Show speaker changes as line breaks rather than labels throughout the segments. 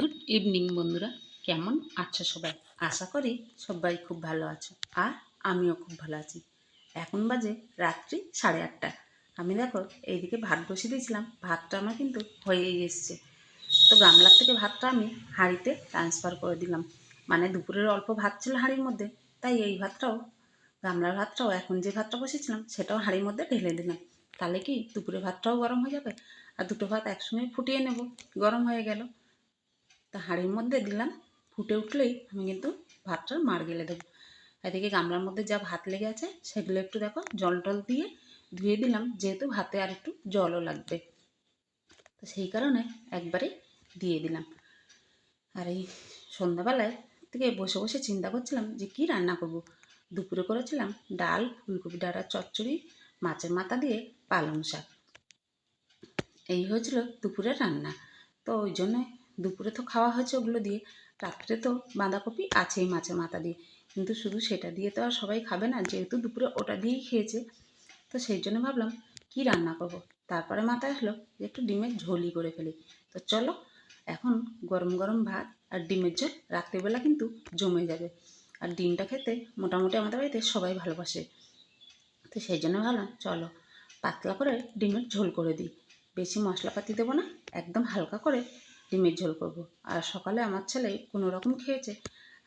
Good evening বন্ধুরা। কেমন আছো সবাই? আশা করি সবাই খুব ভালো আছো। আর আমিও খুব ভালো আছি। এখন বাজে রাত্রি সাড়ে আটটা। আমি দেখো, এইদিকে ভাত বসিয়ে দিয়েছিলাম। ভাতটা আমার কিন্তু হয়েই এসছে। তো গামলার থেকে ভাতটা আমি হাঁড়িতে ট্রান্সফার করে দিলাম। মানে দুপুরের অল্প ভাত ছিল হাঁড়ির মধ্যে, তাই এই ভাতটাও, গামলার ভাতটাও, এখন যে ভাতটা বসেছিলাম সেটাও হাঁড়ির মধ্যে ঢেলে দিলাম। তাহলে কি দুপুরে ভাতটাও গরম হয়ে যাবে? আর দুটো ভাত একসঙ্গে ফুটিয়ে নেব। গরম হয়ে গেল। তা হাঁড়ির মধ্যে দিলাম, ফুটে উঠলেই আমি কিন্তু ভাতটা মার গেলে দেবো। এদিকে গামলার মধ্যে যা ভাত লেগে আছে, সেগুলো একটু দেখো, জল টল দিয়ে ধুয়ে দিলাম, যেহেতু ভাতে আর একটু জলও লাগবে। তো সেই কারণে একবারে দিয়ে দিলাম। আর এই সন্ধ্যাবেলায় থেকে বসে বসে চিন্তা করছিলাম যে কি রান্না করব। দুপুরে করেছিলাম ডাল, ফুলকপি ডাঁটার চচ্চড়ি, মাছের মাথা দিয়ে পালং শাক। এই হয়েছিল দুপুরের রান্না। তো ওই জন্য দুপুরে তো খাওয়া হয়েছে ওগুলো দিয়ে, রাত্রে তো বাঁধাকপি আছেই মাছের মাথা দিয়ে। কিন্তু শুধু সেটা দিয়ে তো আর সবাই খাবে না, যেহেতু দুপুরে ওটা দিয়েই খেয়েছে। তো সেই জন্য ভাবলাম, কি রান্না করব? তারপরে মাথায় আসলো যে একটু ডিমের ঝোলই করে ফেলি। তো চলো, এখন গরম গরম ভাত আর ডিমের ঝোল রাত্রিবেলা কিন্তু জমে যাবে। আর ডিমটা খেতে মোটামুটি আমাদের বাড়িতে সবাই ভালোবাসে। তো সেই জন্য ভাবলাম, চলো পাতলা করে ডিমের ঝোল করে দিই। বেশি মশলাপাতি দেবো না, একদম হালকা করে ডিমের ঝোল করব। আর সকালে আমার ছেলে কোনো রকম খেয়েছে।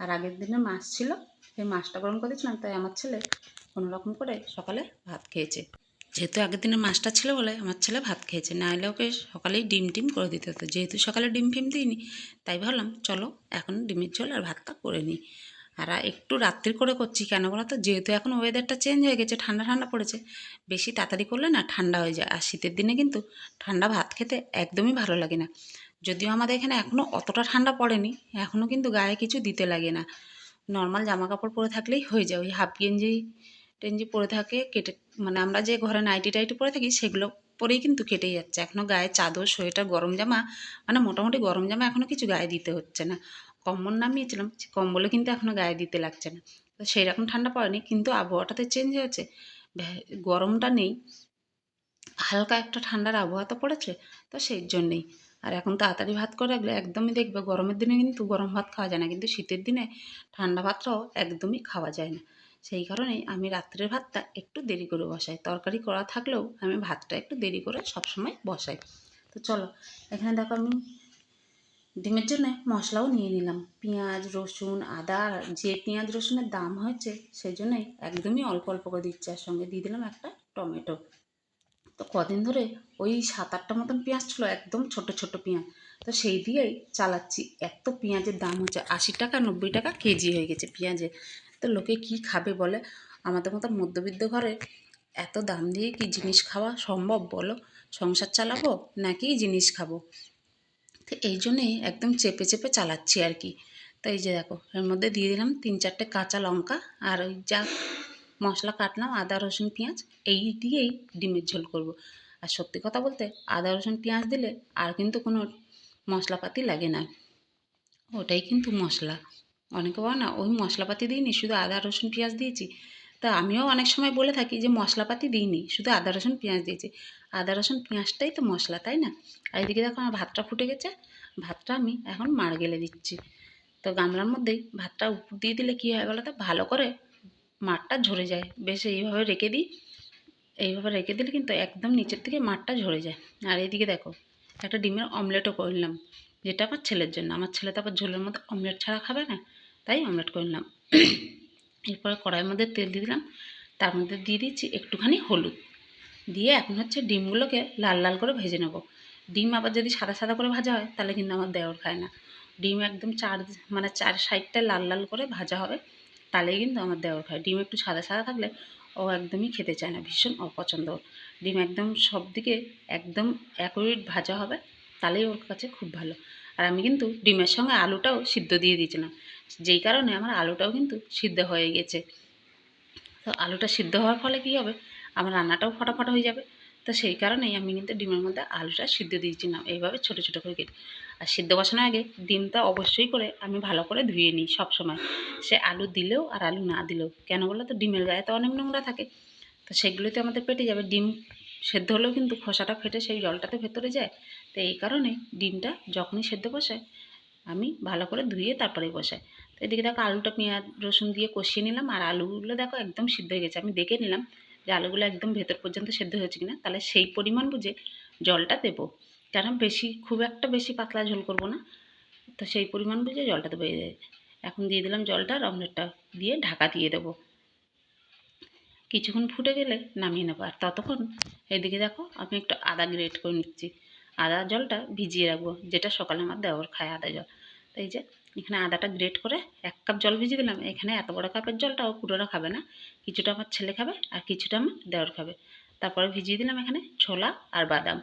আর আগের দিনের মাছ ছিল, সেই মাছটা গরম করে দিয়েছিলাম, তাই আমার ছেলে কোনো রকম করে সকালে ভাত খেয়েছে। যেহেতু আগের দিনের মাছটা ছিল বলে আমার ছেলে ভাত খেয়েছে, না হলে ওকে সকালেই ডিম টিম করে দিতে হতো। যেহেতু সকালে ডিম ফিম দিইনি, তাই ভাবলাম, চলো এখন ডিমের ঝোল আর ভাতটা করে নিই। আর একটু রাত্রি করে করছি কেন বলো তো? যেহেতু এখন ওয়েদারটা চেঞ্জ হয়ে গেছে, ঠান্ডা ঠান্ডা পড়েছে, বেশি তাড়াতাড়ি করলে না ঠান্ডা হয়ে যায়। আর শীতের দিনে কিন্তু ঠান্ডা ভাত খেতে একদমই ভালো লাগে না। যদিও আমাদের এখানে এখনও অতটা ঠান্ডা পড়েনি এখনও কিন্তু গায়ে কিছু দিতে লাগে না। নর্মাল জামা কাপড় পরে থাকলেই হয়ে যায়, ওই হাফ গেঞ্জি টেঞ্জি পরে থাকে, কেটে মানে আমরা যে ঘরে নাইটি টাইটি পরে থাকি, সেগুলো পরেই কিন্তু কেটে যাচ্ছে। এখনও গায়ে চাদর, সোয়েটার, গরম জামা মানে মোটামুটি গরম জামা এখনও কিছু গায়ে দিতে হচ্ছে না। কম্বল নামিয়েছিলাম কম্বলে কিন্তু এখনও গায়ে দিতে লাগছে না। তো সেই রকম ঠান্ডা পড়েনি, কিন্তু আবহাওয়াটা তো চেঞ্জ হয়েছে গরমটা নেই, হালকা একটা ঠান্ডার আবহাওয়া তো পড়েছে, তো সেই জন্যেই। আর এখন তাড়াতাড়ি ভাত করে রাখলে একদমই দেখবে গরমের দিনে কিন্তু গরম ভাত খাওয়া যায় না, কিন্তু শীতের দিনে ঠান্ডা ভাতটাও একদমই খাওয়া যায় না। সেই কারণেই আমি রাত্রের ভাতটা একটু দেরি করে বসাই। তরকারি করা থাকলেও আমি ভাতটা একটু দেরি করে সবসময় বসাই। তো চলো, এখানে দেখো আমি ডিমের জন্য মশলাও নিয়ে নিলাম। পেঁয়াজ, রসুন, আদা যে পেঁয়াজ, রসুনের দাম হয়েছে সেই জন্যই একদমই অল্প অল্প করে দিচ্ছি। আর সঙ্গে দিয়ে দিলাম একটা টমেটো। তো কদিন ধরে ওই সাত আটটা মতন পেঁয়াজ ছিল, একদম ছোট ছোট পেঁয়াজ। তো সেই দিয়েই চালাচ্ছি। এত পেঁয়াজের দাম হচ্ছে আশি টাকা, নব্বই টাকা কেজি হয়ে গেছে পেঁয়াজে তো লোকে কি খাবে বলে? আমাদের মতো মধ্যবিত্ত ঘরে এত দাম দিয়ে কি জিনিস খাওয়া সম্ভব বলো? সংসার চালাবো নাকি জিনিস খাব? তো এই জন্যেই একদম চেপে চেপে চালাচ্ছি আর কি। তো এই যে দেখো, এর মধ্যে দিয়ে দিলাম তিন চারটে কাঁচা লঙ্কা আর ওই যা মশলা কাটলাম, আদা, রসুন, পেঁয়াজ, এই দিয়েই ডিমের ঝোল করব। আর সত্যি কথা বলতে, আদা, রসুন, পেঁয়াজ দিলে আর কিন্তু কোনো মশলাপাতি লাগে না। ওটাই কিন্তু মশলা। অনেকে বলে না, ওই মশলাপাতি দিইনি, শুধু আদা, রসুন, পেঁয়াজ দিয়েছি। তা আমিও অনেক সময় বলে থাকি যে, মশলাপাতি দিইনি, শুধু আদা, রসুন, পেঁয়াজ দিয়েছি। আদা, রসুন, পেঁয়াজটাই তো মশলা, তাই না? আর এদিকে দেখো, আমার ভাতটা ফুটে গেছে। ভাতটা আমি এখন মার গেলে দিচ্ছি। তো গামলার মধ্যেই ভাতটা উপর দিয়ে দিলে কী হয় বলো তো? ভালো করে মাঠটা ঝরে যায়। বেশ এইভাবে রেখে দিই। এইভাবে রেখে দিলে কিন্তু একদম নিচের থেকে মাঠটা ঝরে যায়। আর এইদিকে দেখো, একটা ডিমের অমলেটও করলাম যেটা আমার ছেলের জন্য। আমার ছেলে তো আবার ঝোলের মধ্যে অমলেট ছাড়া খাবে না, তাই অমলেট করলাম এরপরে কড়াইয়ের মধ্যে তেল দিয়ে দিলাম। তার মধ্যে দিয়ে দিচ্ছি একটুখানি হলুদ। দিয়ে এখন হচ্ছে ডিমগুলোকে লাল লাল করে ভেজে নেব। ডিম আবার যদি সাদা সাদা করে ভাজা হয়, তাহলে কিন্তু আমার দেওয়ার খায় না। ডিম একদম চার মানে চার সাইডটা লাল লাল করে ভাজা হবে। তাহলেই কিন্তু আমার দেওয়ার খায়। ডিম একটু সাদা সাদা থাকলে ও একদমই খেতে চায় না, ভীষণ অপছন্দ। ডিম একদম সব দিকে একদম অ্যাকুরেট ভাজা হবে তাহলেই ওর কাছে খুব ভালো। আর আমি কিন্তু ডিমের সঙ্গে আলুটাও সিদ্ধ দিয়ে দিয়েছিলাম। যেই কারণে আমার আলুটাও কিন্তু সিদ্ধ হয়ে গেছে। তো আলুটা সিদ্ধ হওয়ার ফলে কী হবে? আমার রান্নাটাও ফটাফট হয়ে যাবে। তো সেই কারণেই আমি কিন্তু ডিমের মধ্যে আলুটা সিদ্ধ দিয়েছিলাম এইভাবে ছোটো ছোটো করে কেটে। আর সিদ্ধ বসানোর আগে ডিমটা অবশ্যই করে আমি ভালো করে ধুয়ে নিই সবসময় সে আলু দিলেও আর আলু না দিলেও। কেন বলো তো? ডিমের গায়ে তো অনেক নোংরা থাকে। তো সেগুলোতে আমাদের পেটে যাবে। ডিম সেদ্ধ হলেও কিন্তু খোসাটা ফেটে সেই জলটাতে ভেতরে যায়। তো এই কারণে ডিমটা যখনই সেদ্ধ বসায়, আমি ভালো করে ধুয়ে তারপরে বসাই। তো এদিকে দেখো আলুটা পেঁয়াজ রসুন দিয়ে কষিয়ে নিলাম। আর আলুগুলো দেখো একদম সিদ্ধ হয়ে গেছে। আমি দেখে নিলাম যে আলুগুলো একদম ভেতর পর্যন্ত সেদ্ধ হয়েছে কিনা, তাহলে সেই পরিমাণ বুঝে জলটা দেবো। কারণ বেশি, খুব একটা বেশি পাতলা ঝোল করব না, তো সেই পরিমাণ বুঝে জলটা দেবো। এখন দিয়ে দিলাম জলটা, আর অমলেটটা দিয়ে ঢাকা দিয়ে দেবো। কিছুক্ষণ ফুটে গেলে নামিয়ে নেব। আর ততক্ষণ এদিকে দেখো, আমি একটু আদা গ্রেট করে নিচ্ছি। আদা জলটা ভিজিয়ে রাখব, যেটা সকালে আমার দেওয়ার খায় আদা জল। তো এই যে এখানে আদাটা গ্রেট করে এক কাপ জল ভিজিয়ে দিলাম। এখানে এত বড় কাপের জলটা ও পুরোটা খাবে না। কিছুটা আমার ছেলে খাবে আর কিছুটা আমার দেওয়ার খাবে। তারপরে ভিজিয়ে দিলাম এখানে ছোলা আর বাদাম।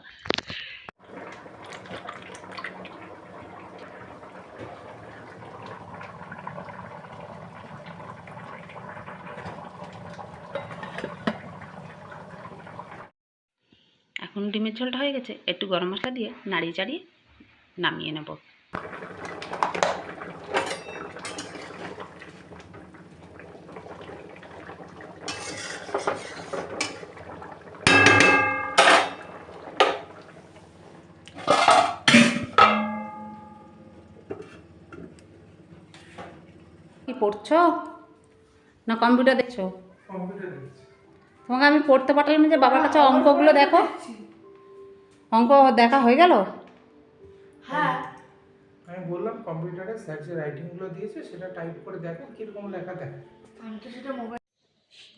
এখন ডিমের ঝোলটা হয়ে গেছে। একটু গরম মশলা দিয়ে নাড়িয়ে চাড়িয়ে নামিয়ে নেব। পড়ছো? না কম্পিউটার দেখছ? তোমাকে আমি পড়তে পাঠালাম যে বাবার কাছে অঙ্কগুলো দেখো। অঙ্ক দেখা হয়ে গেল?
হ্যাঁ।
আমি বললাম কম্পিউটারে স্যার যে রাইটিংগুলো দিয়েছে সেটা টাইপ করে দেখো কীরকম লেখা দেখো
আমি তো সেটা মোবাইল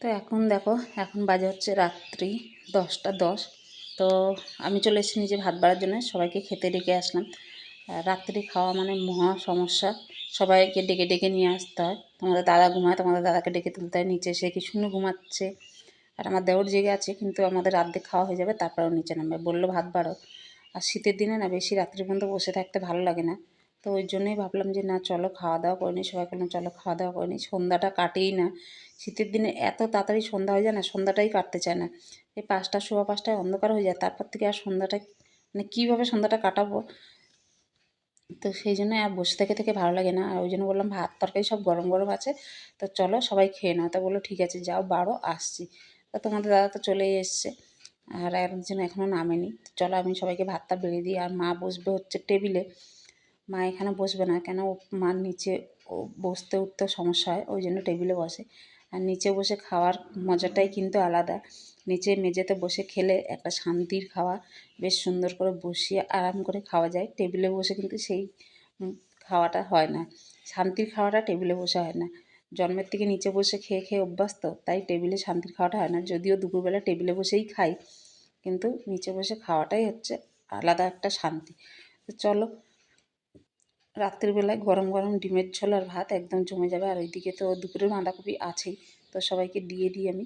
তো এখন দেখো এখন বাজে হচ্ছে রাত্রি দশটা দশ। তো আমি চলে এসেছি নিজে ভাত বাড়ার জন্য সবাইকে খেতে ডেকে আসলাম। রাত্রি খাওয়া মানে মহা সমস্যা। সবাইকে ডেকে ডেকে নিয়ে আসতে হয়। তোমাদের দাদা ঘুমায়, তোমাদের দাদাকে ডেকে তুলতে হয়। নিচে সে কি শুনে ঘুমাচ্ছে। আর আমার দেওর জেগে আছে, কিন্তু আমাদের রাত্রে খাওয়া হয়ে যাবে তারপরেও নিচে নামবে। বলল, ভাত বাড়ো। আর শীতের দিনে না বেশি রাত্রি পর্যন্ত বসে থাকতে ভালো লাগে না। তো ওই জন্যই ভাবলাম যে, না, চলো, খাওয়া দাওয়া করে নিই। সবাই বললাম চলো, খাওয়া দাওয়া করে নিই। সন্ধ্যাটা কাটেই না। শীতের দিনে এত তাড়াতাড়ি সন্ধ্যা হয়ে যায় না, সন্ধ্যাটাই কাটতে চায় না। এই পাঁচটা, সোয়া পাঁচটায় অন্ধকার হয়ে যায়। তারপর থেকে আর সন্ধ্যাটা মানে কীভাবে সন্ধ্যাটা কাটাবো? তো সেই জন্য আর বসে থেকে থেকে ভালো লাগে না। আর ওই জন্য বললাম, ভাত, তরকারি সব গরম গরম আছে। তো চলো সবাই খেয়ে নাও। তা বলল, ঠিক আছে, যাও, বারো, আসছি। তো তোমাদের দাদা তো চলেই এসছে। আর একজন এখনও নামেনি। চলো আমি সবাইকে ভাতটা বেড়ে দিই। আর মা বসবে হচ্ছে টেবিলে। মা এখানে বসবে না, কেন মার নিচে ও বসতে উঠতে সমস্যা হয়, ওই জন্য টেবিলে বসে। আর নিচে বসে খাওয়ার মজাটাই কিন্তু আলাদা। নিচে মেঝেতে বসে খেলে একটা শান্তির খাওয়া, বেশ সুন্দর করে বসিয়ে আরাম করে খাওয়া যায়। টেবিলে বসে কিন্তু সেই খাওয়াটা হয় না। শান্তির খাওয়াটা টেবিলে বসে হয় না। জন্মের থেকে নিচে বসে খেয়ে খেয়ে অভ্যস্ত, তাই টেবিলে শান্তির খাওয়াটা হয় না। যদিও দুপুরবেলা টেবিলে বসেই খাই, কিন্তু নিচে বসে খাওয়াটাই হচ্ছে আলাদা একটা শান্তি। তো চলো রাত্রিবেলায় গরম গরম ডিমের ঝোল আর ভাত একদম জমে যাবে। আর ওইদিকে তো দুপুরের বাঁধাকপি আছেই, তো সবাইকে দিয়ে দিই আমি।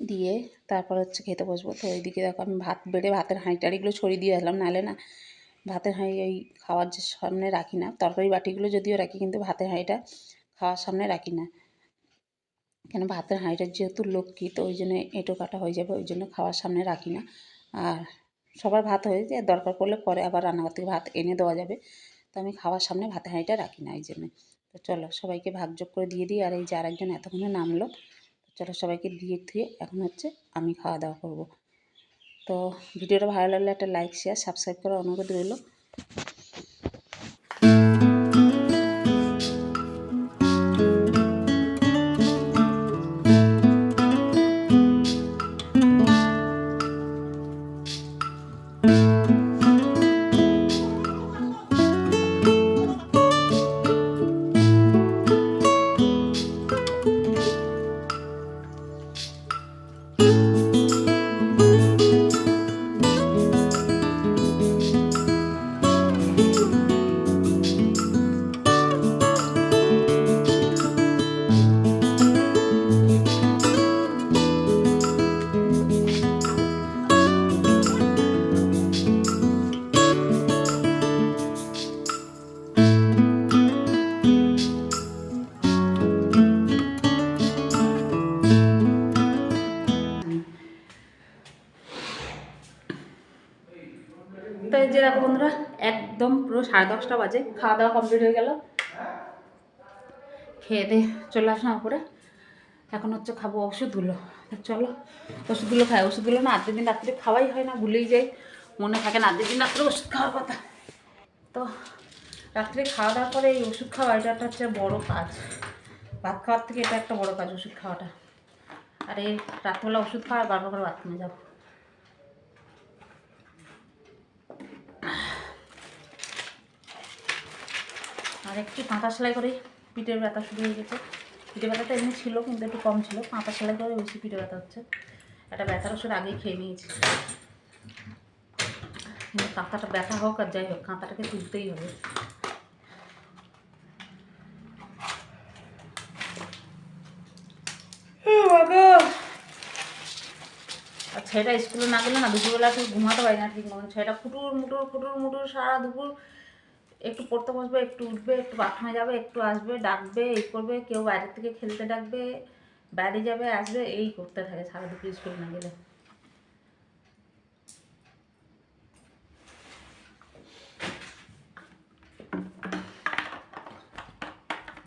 দিয়ে তারপর হচ্ছে খেতে বসবো। তো ওইদিকে দেখো আমি ভাত বেড়ে ভাতের হাঁড়ি টাড়িগুলো ছড়িয়ে দিয়ে আসলাম। নাহলে না ভাতের হাঁড়ি ওই খাওয়ার যে সামনে রাখি না, তরকারি বাটিগুলো যদিও রাখি কিন্তু ভাতের হাঁড়িটা খাওয়ার সামনে রাখি না। কেন ভাতের হাঁড়িটা যেহেতু লক্ষ্মী, তো ওই জন্য এঁটো কাটা হয়ে যাবে, ওই জন্য খাওয়ার সামনে রাখি না। আর সবার ভাত হয়ে যায়, দরকার পড়লে পরে আবার রান্নাঘর থেকে ভাত এনে দেওয়া যাবে। তো আমি খাওয়ার সামনে ভাতের হাঁড়িটা রাখি না এই জন্যে। তো চলো সবাইকে ভাগযোগ করে দিয়ে দিই। আর এই যে আরেকজন এতক্ষণে নামলো চলো সবাইকে দিয়ে ধুয়ে এখন হচ্ছে আমি খাওয়া দাওয়া করব। তো ভিডিওটা ভালো লাগলে একটা লাইক শেয়ার সাবস্ক্রাইব করার অনুরোধ রইল। পুরো সাড়ে দশটা বাজে খাওয়া দাওয়া কমপ্লিট হয়ে গেল। খেয়ে দিয়ে চলে আসলাম উপরে। এখন হচ্ছে খাব ওষুধগুলো। চলো, ওষুধগুলো খাই। ওষুধগুলো না আধের দিন রাত্রে খাওয়াই হয় না, ভুলেই যাই। মনে থাকে না আধের দিন রাত্রে ওষুধ খাওয়ার কথা। তো রাত্রে খাওয়া দাওয়ার পরে এই ওষুধ খাওয়া, এটা হচ্ছে বড় কাজ। ভাত খাওয়ার থেকে এটা একটা বড় কাজ, ওষুধ খাওয়াটা। আর এই রাত্রেবেলা ওষুধ খাওয়া বারবার করে বাথরুমে যাব আর একটু কাঁথা সেলাই করে পিঠের ব্যথা শুরু হয়ে গেছে। পিঠে ব্যথাটা এমনি ছিল কিন্তু একটু কম ছিল। কাঁথা সেলাই করে বেশি পিঠে ব্যথা হচ্ছে। একটা ব্যথার ওষুধ আগেই খেয়ে নিয়েছি। কিন্তু কাঁথাটা ব্যথা হোক আর যাই হোক কাঁথাটাকে তুলতেই হবে। আর ছেলেটা স্কুলে না গেলে না দুপুরবেলা ঘুমাতে পারি না ঠিক মতন। ছেলেটা ফুটুর মুটুর ফুটুর মুটুর সারা দুপুর একটু পড়তে বসবে, একটু উঠবে, একটু বাথরুমে যাবে, একটু আসবে, ডাকবে, এই করবে, কেউ বাইরের থেকে খেলতে ডাকবে, বাইরে যাবে, আসবে, এই করতে থাকে সারা দুপুর স্কুল না গেলে।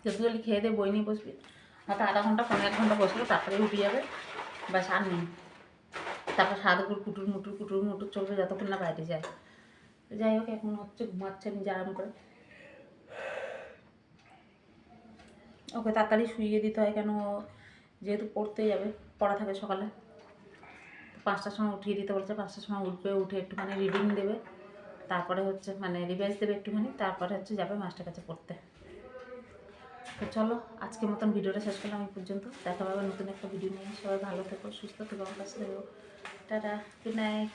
যতগুলি খেয়ে দিয়ে বই নিয়ে বসবি। হয়তো আধা ঘণ্টা, পনেরো এক ঘণ্টা বসবে তারপরে উঠে যাবে। ব্যাস, আর নেই। তারপর সারা দুপুর কুটুর মুটুর কুটুর মুটুর চলবে, যতক্ষণ না বাইরে যায়। যাই হোক, এখন হচ্ছে ঘুমাচ্ছে নিজে আরাম করে। ওকে তাড়াতাড়ি শুইয়ে দিতে হয় কেন? যেহেতু পড়তে যাবে, পড়া থাকে সকালে। পাঁচটার সময় উঠিয়ে দিতে বলছে, পাঁচটার সময় উঠবে, উঠে একটুখানি রিডিং দেবে। তারপরে হচ্ছে মানে রিভাইজ দেবে একটুখানি, তারপরে হচ্ছে যাবে মাস্টার কাছে পড়তে। তো চলো, আজকের মতন ভিডিওটা শেষ করলাম এই পর্যন্ত। দেখা পাবে নতুন একটা ভিডিও নিয়ে। সবাই ভালো থেকো, সুস্থ থেকো, আমার কাছে থেকো। Tata good night